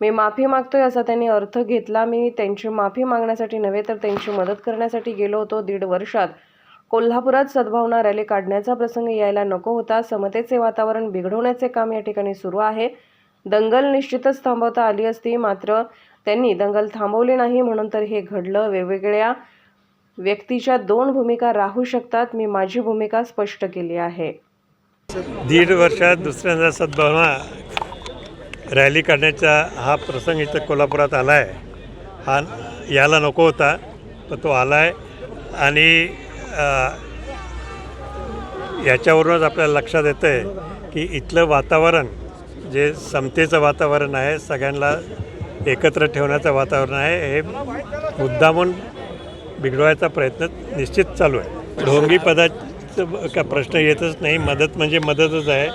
मी माफी मागतोय असा त्यांनी अर्थ घेतला. मी त्यांची माफी मागण्यासाठी नव्हे तर त्यांची मदत करण्यासाठी गेलो होतो दीड वर्षात. कोल्हापुरात सद्भावना रॅली काढण्याचा प्रसंग यायला नको होता. समतेचे वातावरण बिघडवण्याचे काम या ठिकाणी सुरू आहे. दंगल निश्चितच थांबवता आली असती मात्र त्यांनी दंगल थांबवली नाही म्हणून तर हे घडलं वेगवेगळ्या व्यक्तीच्या दोन भूमिका राहू शकतात. मी माझी भूमिका स्पष्ट केली आहे. दीड वर्षात दुसऱ्यांदा सद्भावना रॅली काढण्याचा हा प्रसंग इथं कोल्हापुरात आला आहे हा यायला नको होता पण तो आला आहे आणि याच्यावरूनच आपल्याला लक्षात येतं आहे की इथलं वातावरण जे समतेचं वातावरण आहे सगळ्यांना एकत्र ठेवण्याचं वातावरण आहे हे मुद्दामून बिघडवायचा प्रयत्न निश्चित चालू आहे. ढोंगी पदाचा का प्रश्न येतच नाही. मदत म्हणजे मदतच आहे.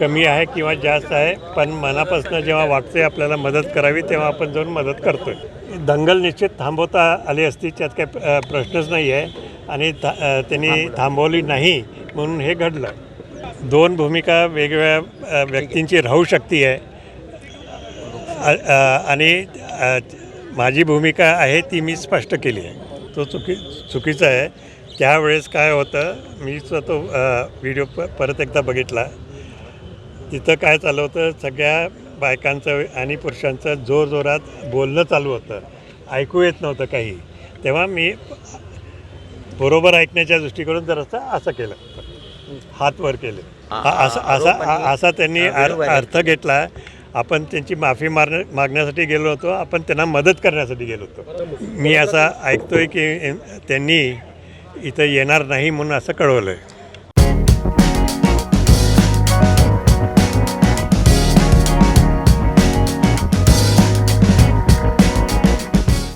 कमी आहे किंवा जास्त आहे पण मनापासून जेव्हा वाटते आपल्याला मदत करावी तेव्हा आपण जाऊन मदत करतो आहे दंगल निश्चित थांबवता आली असती त्यात काही प्रश्नच नाही आहे. आणि था त्यांनी थांबवली नाही म्हणून हे घडलं. दोन भूमिका वेगवेगळ्या व्यक्तींची राहू शकते आहे. आणि माझी भूमिका आहे ती मी स्पष्ट केली आहे. तो चुकी चुकीचा आहे. त्यावेळेस काय होतं मीच तो व्हिडिओ परत एकदा बघितला. तिथं काय चालू होतं सगळ्या बायकांचं आणि पुरुषांचं जोरजोरात बोलणं चालू होतं. ऐकू येत नव्हतं काही. तेव्हा मी बरोबर ऐकण्याच्या दृष्टीकडून जरासं असं केलं. हात वर केले. हा- असा असा आ- असा त्यांनी अर- अर्थ घेतला. आपण त्यांची माफी मार मागण्यासाठी गेलो होतो. आपण त्यांना मदत करण्यासाठी गेलो होतो. मी असा ऐकतोय की त्यांनी इथं येणार नाही म्हणून असं कळवलं आहे